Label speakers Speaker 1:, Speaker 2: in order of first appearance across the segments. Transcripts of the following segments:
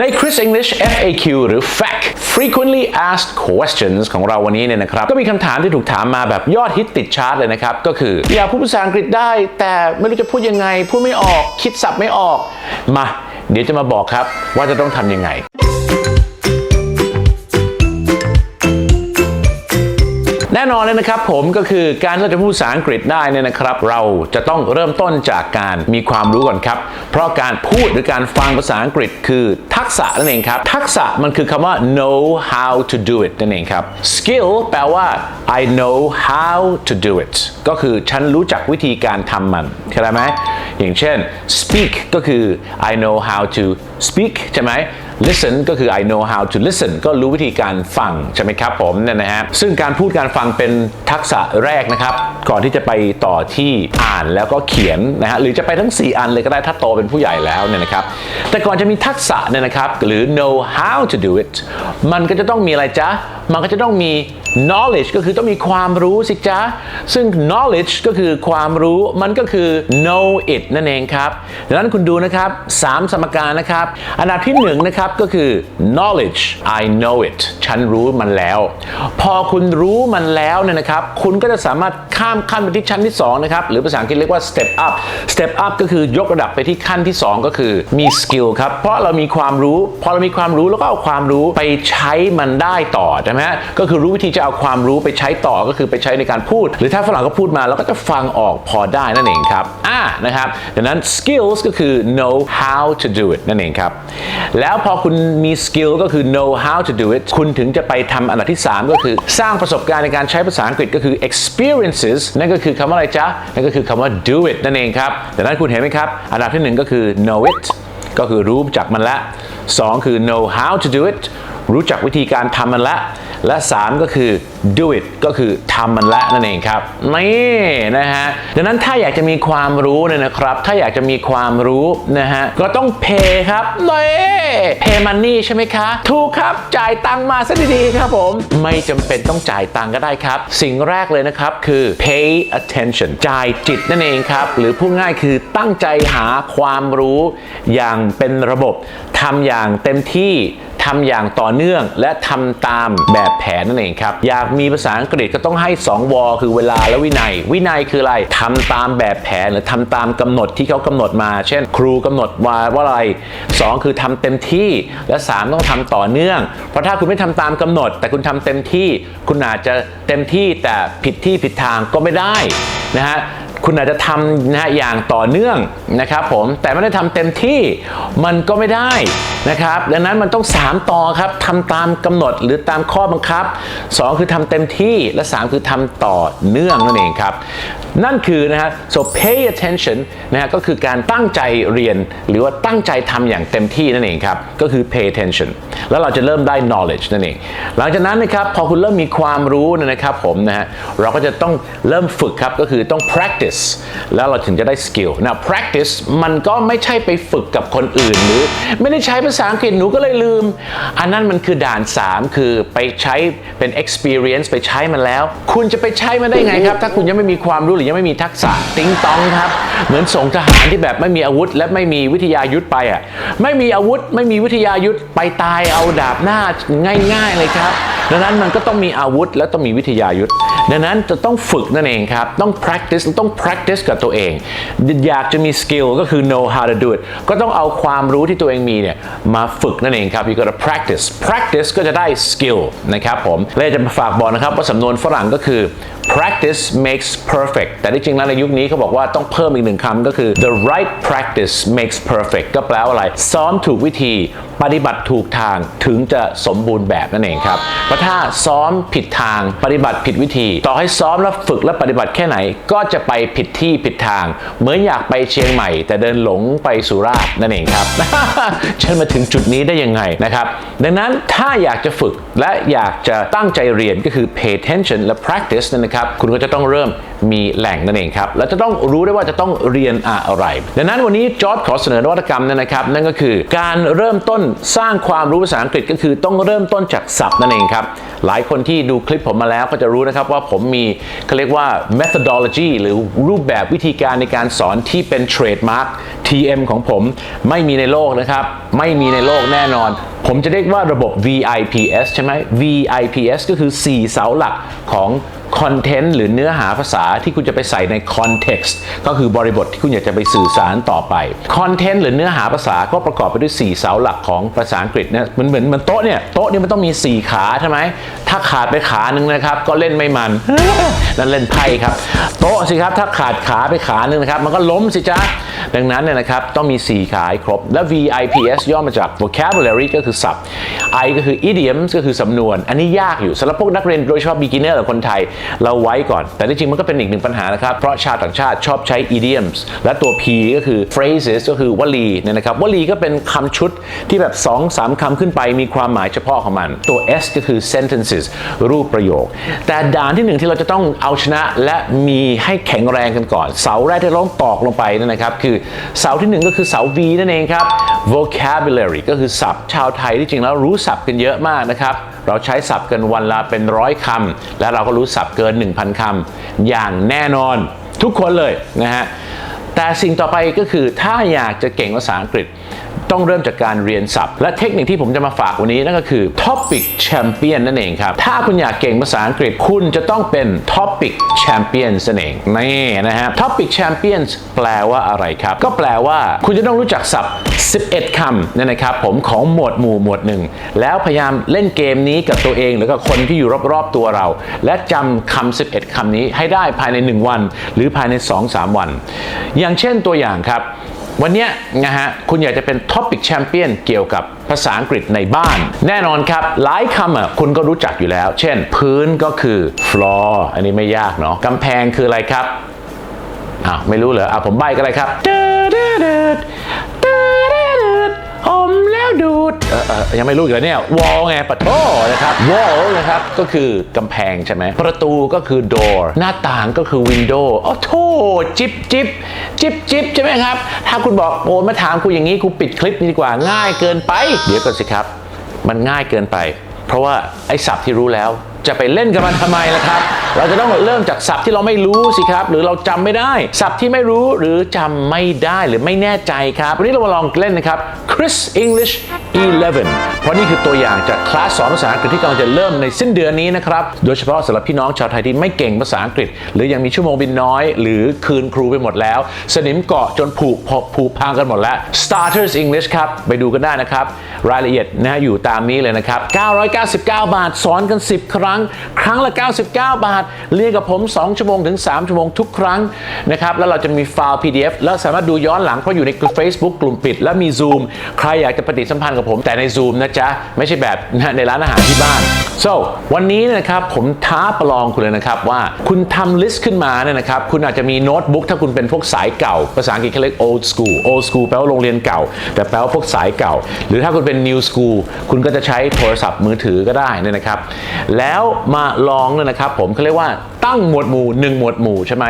Speaker 1: ใน Chris English FAQ หรือ FAQ Frequently Asked Questions ของเราวันนี้เนี่ยนะครับ ก็มีคำถามที่ถูกถามมาแบบยอดฮิตติดชาร์ตเลยนะครับ ก็คืออยากพูดภาษาอังกฤษได้ แต่ไม่รู้จะพูดยังไง พูดไม่ออก คิดศัพท์ไม่ออก มา เดี๋ยวจะมาบอกครับว่าจะต้องทำยังไง แน่นอนเลยนะครับผมก็คือการที่เราจะพูดภาษาอังกฤษได้เนี่ยนะครับ เราจะต้องเริ่มต้นจากการมีความรู้ก่อนครับ เพราะการพูดหรือการฟังภาษาอังกฤษคือทักษะนั่นเองครับ ทักษะมันคือคำว่า know how to do it นั่นเองครับ skill แปลว่า I know how to do it ก็คือฉันรู้จักวิธีการทำมันเข้าใจไหมอย่างเช่น speak ก็คือ I know how to speak ใช่ไหม listen ก็คือ I know how to listen ก็รู้วิธีการฟังใช่ไหมครับผมเนี่ยนะฮะซึ่งการพูดการฟังเป็นทักษะแรกนะครับ ก่อนที่จะไปต่อที่อ่านแล้วก็เขียนนะฮะหรือจะไปทั้ง 4 อันเลยก็ได้ถ้าโตเป็นผู้ใหญ่แล้วเนี่ยนะครับ แต่ก่อนจะมีทักษะเนี่ยนะครับ หรือ know how to do it มันก็จะต้องมีอะไรจ๊ะ มันก็จะต้องมี knowledge ก็คือต้องมีความรู้สิจ๊ะ ซึ่ง knowledge ก็คือความรู้มันก็คือ know it นั่นเองครับ ดังนั้นคุณดูนะครับ 3 สมการนะครับ อันดับที่1นะครับก็คือ knowledge I know it ฉันรู้มันแล้ว พอคุณรู้มันแล้วเนี่ยนะครับ คุณก็จะสามารถข้ามขั้นไปที่ชั้นที่2นะครับ หรือภาษาอังกฤษเรียกว่า step up step up ก็คือยกระดับไปที่ขั้นที่ 2 ก็คือมี skill ครับ เพราะเรามีความรู้ พอเรามีความรู้แล้วก็เอาความรู้ไปใช้มันได้ต่อใช่ไหมก็คือรู้วิธีจะเอาความรู้ไปใช้ต่อก็คือไปใช้ในการพูด หรือถ้าฝรั่งก็พูดมาเราก็จะฟังออกพอได้นั่นเองครับอ่านะครับดังนั้น skills ก็คือ know how to do it นั่นเองครับ แล้วพอคุณมี skill ก็คือ know how to do it คุณถึงจะไปทำอันดับที่ 3 ก็คือสร้างประสบการณ์ในการใช้ภาษาอังกฤษก็คือ experiences นั่นก็คือคำว่าอะไรจ๊ะ นั่นก็คือคำว่า do it นั่นเองครับดังนั้นคุณเห็นไหมครับ อันดับทีหนึ่1 ก็คือ know it ก็คือรู้จักมันละ 2 คือ know how to do it รู้จักวิธีการทำมันละและ 3 ก็คือ do it ก็คือทำมันละนั่นเองครับนี่นะฮะดังนั้นถ้าอยากจะมีความรู้เนี่ยนะครับ ถ้าอยากจะมีความรู้นะฮะก็ต้อง pay ครับเน่ pay money ใช่ไหมคะ ถูกครับจ่ายตังมาซะดีๆครับผม ไม่จำเป็นต้องจ่ายตังก็ได้ครับ สิ่งแรกเลยนะครับคือ pay attention จ่ายจิตนั่นเองครับ หรือพูดง่ายคือตั้งใจหาความรู้อย่างเป็นระบบทำอย่างเต็มที่ ทำอย่างต่อเนื่องและทำตามแบบแผนนั่นเองครับ อยากมีภาษาอังกฤษก็ต้องให้ 2 วอ คือเวลาและวินัย วินัยคืออะไรทำตามแบบแผนหรือทำตามกำหนดที่เขากำหนดมา เช่น ครูกำหนดว่าว่าอะไร 2 คือทำเต็มที่ และ 3 ต้องทำต่อเนื่อง เพราะถ้าคุณไม่ทำตามกำหนด แต่คุณทำเต็มที่ คุณอาจจะเต็มที่แต่ผิดที่ผิดทางก็ไม่ได้นะฮะ คุณอาจจะทำนะอย่างต่อเนื่องนะครับผมแต่ไม่ได้ทำเต็มที่มันก็ไม่ได้นะครับดังนั้นมันต้อง 3 ต่อครับทำตามกำหนดหรือตามข้อบังคับ 2 คือทำเต็มที่และ 3 คือทำต่อเนื่องนั่นเองครับ นั่นคือนะฮะ so pay attention นะฮะก็คือการตั้งใจเรียนหรือว่าตั้งใจทำอย่างเต็มที่นั่นเองครับ ก็คือ pay attention แล้วเราจะเริ่มได้ knowledge นั่นเอง หลังจากนั้นนะครับพอคุณเริ่มมีความรู้นะครับผมนะฮะเราก็จะต้องเริ่มฝึกครับก็คือต้อง practice แล้วเราถึงจะได้ skill นะ practice มันก็ไม่ใช่ไปฝึกกับคนอื่นหรือ ไม่ได้ใช้ภาษาอังกฤษหนูก็เลยลืม อันนั้นมันคือด่าน 3 คือไปใช้เป็น experience ไปใช้มันแล้ว คุณจะไปใช้มันได้ไงครับ ถ้าคุณยังไม่มีความรู้รือยังไม่มีทักษะติ้งต้องครับ เหมือนส่งทหารที่แบบไม่มีอาวุธ และไม่มีวิทยายุทธไปอะไม่มีอาวุธ ไม่มีวิทยายุทธไปตายเอาดาบหน้าง่าย ๆ เลยครับ ดังนั้นมันก็ต้องมีอาวุธและต้องมีวิทยายุทธดังนั้นจะต้องฝึกนั่นเองครับ ต้อง practice ต้อง practice กับตัวเอง อยากจะมี skill ก็คือ know how to do it ก็ต้องเอาความรู้ที่ตัวเองมีเนี่ยมาฝึกนั่นเองครับ you gotta practice practice ก็จะได้ skill นะครับผมเลยจะมาฝากบอกนะครับว่าสำนวนฝรั่งก็คือ practice makes perfect แต่ที่จริงแล้วในยุคนี้เขาบอกว่าต้องเพิ่มอีกหนึ่งคำก็คือ the right practice makes perfect ก็แปลว่าอะไร ซ้อมถูกวิธี ปฏิบัติถูกทางถึงจะสมบูรณ์แบบนั่นเองครับเพราะถ้าซ้อมผิดทางปฏิบัติผิดวิธี ต่อให้ซ้อมและฝึกและปฏิบัติแค่ไหน ก็จะไปผิดที่ผิดทาง เหมือนอยากไปเชียงใหม่ แต่เดินหลงไปสุราษฎร์นั่นเองครับฉันมาถึงจุดนี้ได้ยังไงนะครับ ดังนั้นถ้าอยากจะฝึกและอยากจะตั้งใจเรียนก็คือ pay attention และ practice นั่นนะครับ คุณก็จะต้องเริ่ม มีแหล่งนั่นเองครับ แล้วจะต้องรู้ได้ว่าจะต้องเรียนอะไร ดังนั้นวันนี้จอร์ดขอเสนอนวัตกรรมนั่นนะครับ นั่นก็คือการเริ่มต้นสร้างความรู้ภาษาอังกฤษก็คือต้องเริ่มต้นจากศัพท์นั่นเองครับ หลายคนที่ดูคลิปผมมาแล้วก็จะรู้นะครับว่าผมมีเขาเรียกว่า methodology หรือรูปแบบวิธีการในการสอนที่เป็น trademark TM ของผมไม่มีในโลกนะครับ ไม่มีในโลกแน่นอน ผมจะเรียกว่าระบบ VIPS ใช่ไหม VIPS ก็คือ 4 เสาหลักของ คอนเทนต์หรือเนื้อหาภาษาที่คุณจะไปใส่ในคอนเท็กซ์ก็คือบริบทที่คุณอยากจะไปสื่อสารต่อไปคอนเทนต์หรือเนื้อหาภาษาก็ประกอบไปด้วย 4 เสาหลักของภาษาอังกฤษเนี่ยมันเหมือนมันโต๊ะเนี่ยโต๊ะนี่มันต้องมี 4 ขาใช่ไหมถ้าขาดไปขาหนึ่งนะครับ ก็เล่นไม่มันนั่นเล่นไพ่ครับโต๊ะสิครับถ้าขาดขาไปขาหนึ่งนะครับ มันก็ล้มสิจ๊ะดังนั้นเนี่ยนะครับต้องมี 4 ขาให้ครบ และ VIPS ย่อมาจาก vocabulary ก็คือศัพท์ I ก็คือ idioms ก็คือสำนวน อันนี้ยากอยู่สำหรับพวกนักเรียนโดยเฉพาะ beginner หรือคนไทยเราไว้ก่อน แต่ที่จริงมันก็เป็นอีกหนึ่งปัญหานะครับ เพราะชาติต่างชาติชอบใช้ idioms และตัว P ก็คือ phrases ก็คือวลีเนี่ยนะครับวลีก็เป็นคำชุดที่แบบ 2-3คำขึ้นไปมีความหมายเฉพาะของมัน ตัว S ก็คือ sentences รูปประโยค แต่ด่านที่หนึ่งที่เราจะต้องเอาชนะและมีให้แข็งแรงกันก่อน เสาแรกที่เราต้องตอกลงไปนั่นนะครับ คือเสาที่หนึ่งก็คือเสา V นั่นเองครับ vocabulary ก็คือศัพท์ชาวไทยที่จริงแล้วรู้ศัพท์กันเยอะมากนะครับ เราใช้ศัพท์กันวันละเป็นร้อยคำและเราก็รู้ศัพท์เกิน 1,000คำอย่างแน่นอนทุกคนเลยนะฮะแต่สิ่งต่อไปก็คือถ้าอยากจะเก่งภาษาอังกฤษ ต้องเริ่มจากการเรียนศัพท์ และเทคนิคที่ผมจะมาฝากวันนี้นั่นก็คือ Topic Champion นั่นเองครับ ถ้าคุณอยากเก่งภาษาอังกฤษคุณจะต้องเป็น Topic Champion นั่นเองนี่นะฮะ Topic Champions แปลว่าอะไรครับ ก็แปลว่า คุณจะต้องรู้จักศัพท์ 11 คำนี่ยนะครับผมของหมวดหมู่หมวดหนึ่ง แล้วพยายามเล่นเกมนี้กับตัวเอง หรือกับคนที่อยู่รอบๆตัวเรา และจำคำ 11คำนี้ให้ได้ภายใน 1 วัน หรือภายใน 2-3 วัน อย่างเช่นตัวอย่างครับ วันนี้นะฮะคุณอยากจะเป็นท็อปิกแชมเปี้ยนเกี่ยวกับภาษาอังกฤษในบ้าน แน่นอนครับ หลายคำอะคุณก็รู้จักอยู่แล้ว เช่น พื้นก็คือ floor อันนี้ไม่ยากเนาะกำแพงคืออะไรครับอ้าวไม่รู้เหรออะผมใบ้กันเลยครับ ตืดตืดตืดตืดอมแล้วดูดเออเออยังไม่รู้อีกแล้วเนี่ย wall ไงปะโถนะครับ wall นะครับก็คือกำแพงใช่ไหมประตูก็คือ door หน้าต่างก็คือ window โอ้โถจิบจิบจิบจิบใช่ไหมครับ ถ้าคุณบอกโอ้มาถามคุณอย่างนี้กูปิดคลิปดีกว่าง่ายเกินไป เดี๋ยวก่อนสิครับ มันง่ายเกินไป เพราะว่าไอ้ศัพท์ที่รู้แล้ว จะไปเล่นกับมันทำไมล่ะครับ เราจะต้องเริ่มจากศัพท์ที่เราไม่รู้สิครับ หรือเราจำไม่ได้ ศัพท์ที่ไม่รู้หรือจำไม่ได้หรือไม่แน่ใจครับ วันนี้เรามาลองเล่นนะครับ Chris English 11 เพราะนี่คือตัวอย่างจากคลาสสอนภาษาอังกฤษที่กำลังจะเริ่มในสิ้นเดือนนี้นะครับ โดยเฉพาะสำหรับพี่น้องชาวไทยที่ไม่เก่งภาษาอังกฤษ หรือยังมีชั่วโมงบินน้อย หรือคืนครูไปหมดแล้ว สนิมเกาะจนผุผุพังกันหมดแล้ว Starters English ครับ ไปดูกันได้นะครับ รายละเอียดนะฮะอยู่ตามนี้เลยนะครับ 999 บาทสอนกัน 10 ครั้งครั้งละ 99 บาท เรียนกับผม 2 ชั่วโมงถึง 3 ชั่วโมงทุกครั้งนะครับแล้วเราจะมีไฟล์ PDF แล้วสามารถดูย้อนหลังเพราะอยู่ใน Facebook กลุ่มปิด และมี Zoom ใครอยากจะปฏิสัมพันธ์กับผมแต่ใน Zoom นะจ๊ะ ไม่ใช่แบบในร้านอาหารที่บ้าน so วันนี้นะครับผมท้าประลองคุณเลยนะครับว่าคุณทำลิสต์ขึ้นมาเนี่ยนะครับคุณอาจจะมีโน้ตบุ๊กถ้าคุณเป็นพวกสายเก่า ภาษาอังกฤษเขาเรียก old school old school แปลว่าโรงเรียนเก่า แต่แปลว่าพวกสายเก่า หรือถ้าคุณเป็น new school คุณก็จะใช้โทรศัพท์มือถือก็ได้เนยนะครับ แล้วล้วมาลองเนี่ยนะครับผมเขาเรียกว่าตั้งหมวดหมู่ 1 หมวดหมู่ใช่ไหม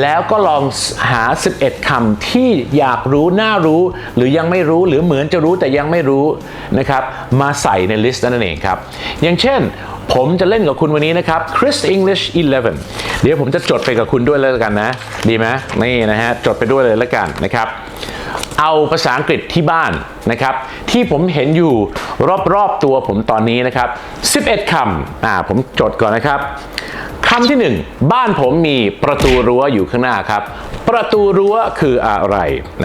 Speaker 1: แล้วก็ลองหา 11คำที่อยากรู้น่ารู้ หรือยังไม่รู้หรือเหมือนจะรู้แต่ยังไม่รู้นะครับมาใส่ในลิสต์นั่นเองครับ อย่างเช่นผมจะเล่นกับคุณวันนี้นะครับ Chris English 11 เดี๋ยวผมจะจดไปกับคุณด้วยเลยแล้วกันนะ ดีไหมนี่นะฮะจดไปด้วยเลยแล้วกันนะครับ เอาภาษาอังกฤษที่บ้านนะครับ ที่ผมเห็นอยู่รอบๆตัวผมตอนนี้นะครับ 11คำอ่าผมจดก่อนนะครับคำที่ 1 บ้านผมมีประตูรั้วอยู่ข้างหน้าครับ ประตูรั้วคืออะไร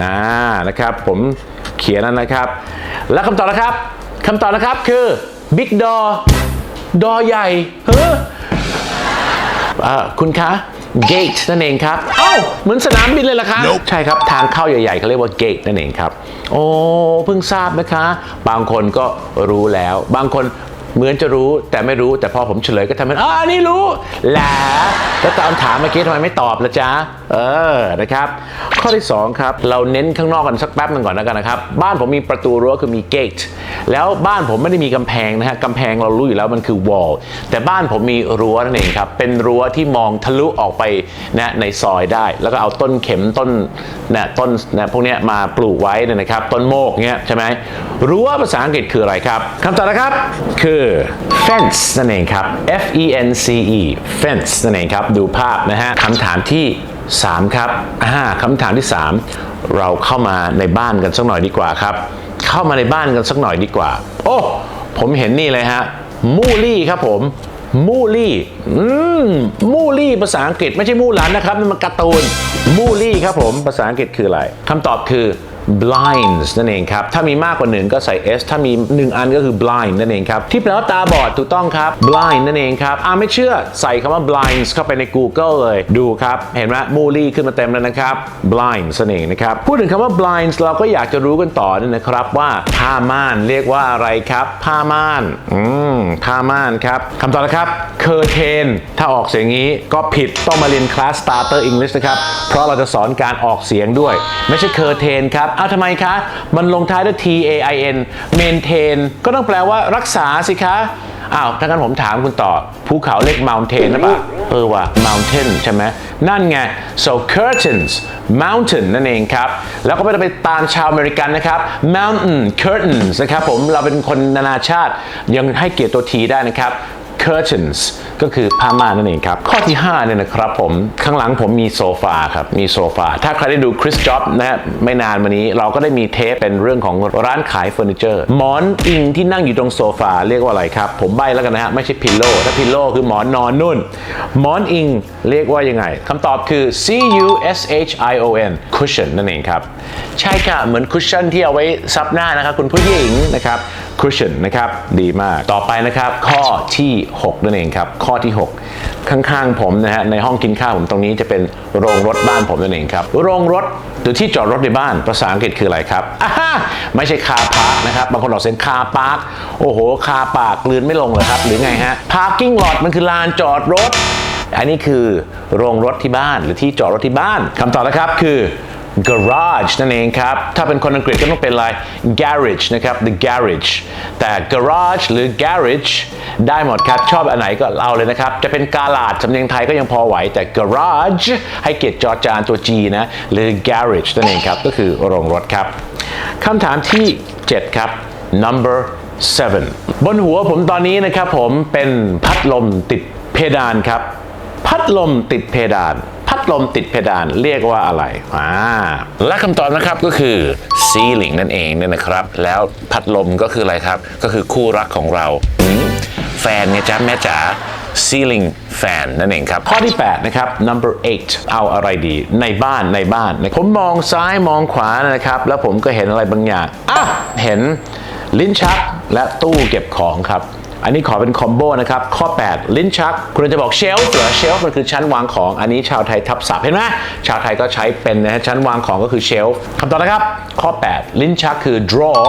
Speaker 1: นะนะครับ ผมเขียนแล้วนะครับ และคำตอบนะครับคำตอบนะครับคือ Big Door ดอใหญ่เฮ้อคุณคะ gate นั่นเองครับ เอ้า เหมือนสนามบินเลยล่ะคะใช่ครับ ทางเข้าใหญ่ๆเขาเรียกว่า gate นั่นเองครับ โอ้เพิ่งทราบนะคะ บางคนก็รู้แล้ว บางคนเหมือนจะรู้แต่ไม่รู้แต่พอผมเฉลยก็ทำเป็นอ่านี่รู้แหละแล้วตอนถามเมื่อกี้ทำไมไม่ตอบละจ๊ะ เออนะครับ ข้อที่ 2 ครับ เราเน้นข้างนอกกันสักแป๊บหนึงก่อนแล้วกันนะครับ บ้านผมมีประตูรั้วคือมี gate แล้วบ้านผมไม่ได้มีกำแพงนะฮะกำแพงเรารู้อยู่แล้วมันคือ wall แต่บ้านผมมีรั้วนั่นเองครับ เป็นรั้วที่มองทะลุออกไปนะในซอยได้ แล้วก็เอาต้นเข็มต้นนะต้นนะพวกนี้มาปลูกไว้นะครับ ต้นโมกเนี้ยใช่ไหมรั้วภาษาอังกฤษคืออะไรครับคำตอบนะครับคือ fence นั่นเองครับ F E N C E fence นั่นเองครับ ดูภาพนะฮะคำถามที่ 3 ครับอ่าคำถามที่ 3 เราเข้ามาในบ้านกันสักหน่อยดีกว่าครับ เข้ามาในบ้านกันสักหน่อยดีกว่า โอ้ผมเห็นนี่เลยฮะมูลี่ครับผมมูลี่อืมมูลี่ภาษาอังกฤษไม่ใช่มูหลานนะครับมันการ์ตูนมูลี่ครับผมภาษาอังกฤษคืออะไรคำตอบคือ blinds นั่นเองครับ ถ้ามีมากกว่าหนึ่งก็ใส่ s ถ้ามีหนึ่งอันก็คือ blind นั่นเองครับ ที่แปลว่าตาบอดถูกต้องครับ blind นั่นเองครับ อ่าไม่เชื่อใส่คำว่า blinds เข้าไปใน Google เลย ดูครับ เห็นไหมมูลี่ขึ้นมาเต็มแล้วนะครับ blinds นั่นเองนะครับ พูดถึงคำว่า blinds เราก็อยากจะรู้กันต่อนี่นะครับว่าผ้าม่านเรียกว่าอะไรครับ ผ้าม่าน อืมผ้าม่านครับคำตอบนะครับ curtain ถ้าออกเสียงนี้ก็ผิดต้องมาเรียนคลาส starter English นะครับ เพราะเราจะสอนการออกเสียงด้วย ไม่ใช่ curtain ครับอ้าวทำไมคะ มันลงท้ายด้วย T A I N maintain ก็ต้องแปลว่ารักษาสิคะ อ้าว ถ้างั้นผมถามคุณต่อ ภูเขาเรียก mountain นะปะเออว่ะ mountain ใช่ไหม นั่นไง so curtains mountain นั่นเองครับ แล้วก็ไม่ต้องไปตามชาวอเมริกันนะครับ mountain curtains นะครับผม เราเป็นคนนานาชาติยังให้เกียรติตัว T ได้นะครับ curtains ก็คือผ้าม่านนั่นเองครับ ข้อที่5เนี่ยนะครับผมข้างหลังผมมีโซฟาครับ มีโซฟา ถ้าใครได้ดูคริสจ็อบนะฮะไม่นานมานี้เราก็ได้มีเทปเป็นเรื่องของร้านขายเฟอร์นิเจอร์หมอนอิงที่นั่งอยู่ตรงโซฟาเรียกว่าอะไรครับ ผมใบ้แล้วกันนะฮะ ไม่ใช่พิลโลถ้าพิลโลคือหมอนนอนนุ่น หมอนอิงเรียกว่ายังไงคำตอบคือ C U S H I O N cushion นั่นเองครับ ใช่ค่ะเหมือนคุชชั่นที่เอาไว้ซับหน้านะครับคุณผู้หญิงนะครับ cushion นะครับ ดีมาก ต่อไปนะครับ ข้อที่ 6 นั่นเองครับ ข้อที่ 6 ข้างๆผมนะฮะ ในห้องกินข้าวผมตรงนี้จะเป็นโรงรถบ้านผมนั่นเองครับ โรงรถหรือที่จอดรถในบ้าน ภาษาอังกฤษคืออะไรครับอ่าไม่ใช่คาพาร์คนะครับ บางคนออกเสียงคาพาร์คโอ้โห คาปากกลืนไม่ลงเลยครับ หรือไงฮะ parking lot มันคือลานจอดรถ อันนี้คือโรงรถที่บ้านหรือที่จอดรถที่บ้านคำตอบนะครับคือ garage นั่นเองครับ ถ้าเป็นคนอังกฤษก็ต้องเป็นอะไร garage นะครับ the garage แต่ garage หรือ garage ได้หมดครับ ชอบอันไหนก็เอาเลยนะครับ จะเป็นกาลาดสำเนียงไทยก็ยังพอไหว แต่ garage ให้เกียรติจอจานตัว G นะ หรือ garage นั่นเองครับ ก็คือโรงรถครับคำถามที่ 7 ครับ number 7 บนหัวผมตอนนี้นะครับผมเป็นพัดลมติดเพดานครับ พัดลมติดเพดาน พัดลมติดเพดานเรียกว่าอะไรอ่าและคำตอบนะครับก็คือ ceiling นั่นเองเนี่ยนะครับ แล้วพัดลมก็คืออะไรครับ ก็คือคู่รักของเราแฟนไงจ๊ะแม่จ๋า ceiling fan นั่นเองครับ ข้อที่ 8 นะครับ number 8 เอาอะไรดีในบ้านในบ้าน ผมมองซ้ายมองขวานะครับ แล้วผมก็เห็นอะไรบางอย่างอะเห็นลิ้นชักและตู้เก็บของครับ อันนี้ขอเป็นคอมโบนะครับ ข้อ 8 ลิ้นชัก คุณจะบอกเชลฟ์เหรอเชลฟ์มันคือชั้นวางของ อันนี้ชาวไทยทับศัพท์เห็นไหมชาวไทยก็ใช้เป็นนะฮะชั้นวางของก็คือเชลฟ์คำตอบนะครับ ข้อ 8 ลิ้นชักคือ draw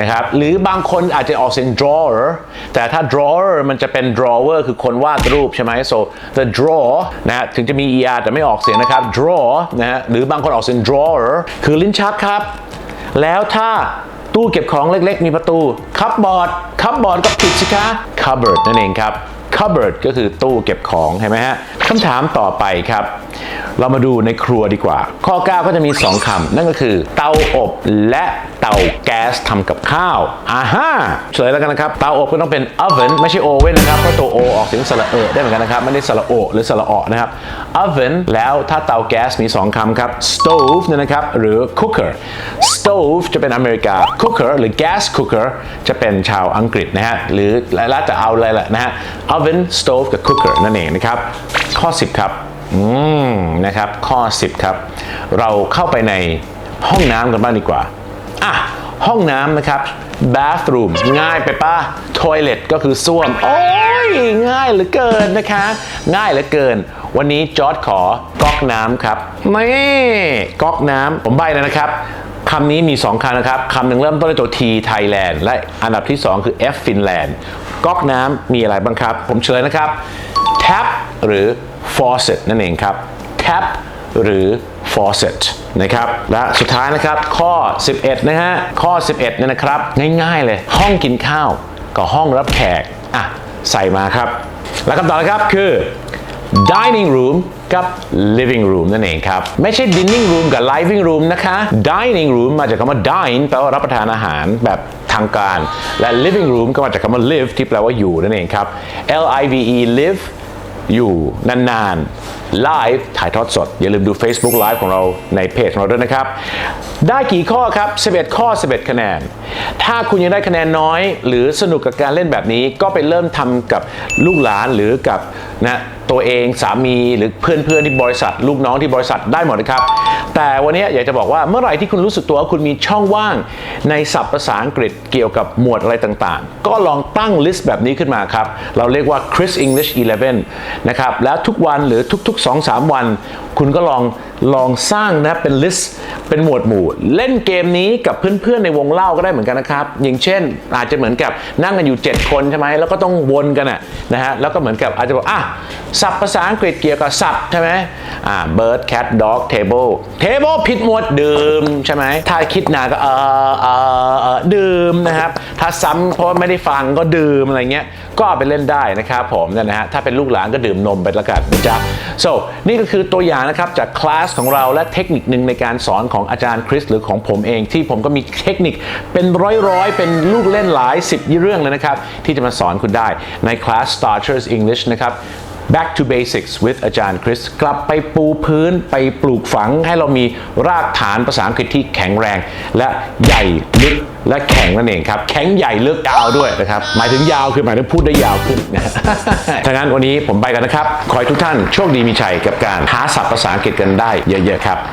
Speaker 1: นะครับหรือบางคนอาจจะออกเสียง drawer แต่ถ้า drawer มันจะเป็น drawer คือคนวาดรูปใช่ไหม so the draw นะฮะถึงจะมี er แต่ไม่ออกเสียงนะครับ draw นะฮะหรือบางคนออกเสียง drawer คือลิ้นชักครับ แล้วถ้า ตู้เก็บของเล็กๆ มีประตู คัพบอร์ด คัพบอร์ดก็ผิดสิคะ cupboard นั่นเองครับ cupboard ก็คือตู้เก็บของเห็นไหมฮะคำถามต่อไปครับ เรามาดูในครัวดีกว่า ข้อ 9 ก็จะมี 2คำนั่นก็คือ เตาอบและเตาแก๊สทำกับข้าวอ่าฮะเฉลยแล้วกันนะครับ เตาอบก็ต้องเป็น oven ไม่ใช่ oven นะครับ เพราะตัว o ออกเสียงสระเออได้เหมือนกันนะครับ ไม่ได้สระโอหรือสระเออนะครับ oven แล้วถ้าเตาแก๊สมี 2คำครับ stove เนี่ยนะครับ หรือ cooker stove จะเป็นอเมริกา cooker หรือ gas cooker จะเป็นชาวอังกฤษนะฮะ หรือแล้วจะเอาอะไรแหละนะฮะ oven stove กับ cooker นั่นเองนะครับ ข้อ 10 ครับอืมนะครับ ข้อ 10 ครับ เราเข้าไปในห้องน้ำกันบ้างดีกว่าอะห้องน้ำนะครับ bathroom ง่ายไปป่ะ toilet ก็คือส้วม โอ้ย ง่ายเหลือเกินนะคะ ง่ายเหลือเกิน วันนี้จอร์ดขอก๊อกน้ำครับนี่ก๊อกน้ำผมใบเลยนะครับคำนี้มี 2คำนะครับคำหนึ่งเริ่มต้นด้วยตัว T Thailand และอันดับที่ 2 คือ F Finland ก๊อกน้ำมีอะไรบ้างครับ ผมเฉลยนะครับ tap หรือ faucet นั่นเองครับ tap หรือ faucet นะครับและสุดท้ายนะครับข้อ 11 นะฮะ ข้อ 11เนี่ยนะครับ ง่ายๆเลย ห้องกินข้าวกับห้องรับแขก อะ ใส่มาครับ แล้วคำตอบนะครับคือ dining room กับ living room นั่นเองครับ ไม่ใช่ dining room กับ living room นะคะ dining room มาจากคำว่า dine แปลว่ารับประทานอาหารแบบ ทางการ และ living room ก็มาจากคำว่า live ที่แปลว่าอยู่นั่นเองครับ L I V E live อยู่นานๆ live ถ่ายทอดสด อย่าลืมดู Facebook Live ของเราในเพจของเราด้วยนะครับ ได้กี่ข้อครับ 11 ข้อ 11 คะแนน ถ้าคุณยังได้คะแนนน้อย หรือสนุกกับการเล่นแบบนี้ ก็ไปเริ่มทำกับลูกหลานหรือกับนะ ตัวเองสามีหรือเพื่อนๆที่บริษัท ลูกน้องที่บริษัทได้หมดนะครับ แต่วันนี้อยากจะบอกว่าเมื่อไหร่ที่คุณรู้สึกตัวว่าคุณมีช่องว่างในศัพท์ภาษาอังกฤษเกี่ยวกับหมวดอะไรต่างๆ ก็ลองตั้งลิสต์แบบนี้ขึ้นมาครับ เราเรียกว่า Chris English 11 นะครับ แล้วทุกวันหรือทุก ๆ 2-3 วัน คุณก็ลองลองสร้างนะเป็นลิสต์เป็นหมวดหมู่ เล่นเกมนี้กับเพื่อนๆในวงเล่าก็ได้เหมือนกันนะครับ อย่างเช่น อาจจะเหมือนกับนั่งกันอยู่ 7 คนใช่ไหมแล้วก็ต้องวนกันนะฮะแล้วก็เหมือนกับอาจจะบอกอะศัพท์ภาษาอังกฤษเกี่ยวกับสัตว์ใช่ไหมอ่า bird cat dog table table ผิดหมวดดื่มใช่ไหมถ้าคิดนานก็เออเออเออดื่มนะครับ ถ้าซ้ำเพราะไม่ได้ฟังก็ดื่มอะไรเงี้ยก็เอาไปเล่นได้นะครับผมนั่นนะฮะถ้าเป็นลูกหลานก็ดื่มนมไปล้วกันนะจ๊ะ so นี่ก็คือตัวอย่างนะครับจากคลาสของเราและเทคนิคหนึ่งในการสอนของอาจารย์คริสหรือของผมเองที่ผมก็มีเทคนิคเป็นร้อยๆ เป็นลูกเล่นหลาย 10เรื่องเลยนะครับ ที่จะมาสอนคุณได้ในคลาส Starters English นะครับ Back to Basics with อาจารย์คริสกลับไปปูพื้นไปปลูกฝังให้เรามีรากฐานภาษาอังกฤษที่แข็งแรง และใหญ่ลึกและแข็งนั่นเองครับ แข็งใหญ่ลึกยาวด้วยนะครับ หมายถึงยาวคือหมายถึงพูดได้ยาวขึ้นนะถ้างั้นวันนี้ผมไปกันนะครับ ขอให้ทุกท่านโชคดีมีชัยกับการหาศัพท์ภาษาอังกฤษกันได้เยอะ ๆ ครับ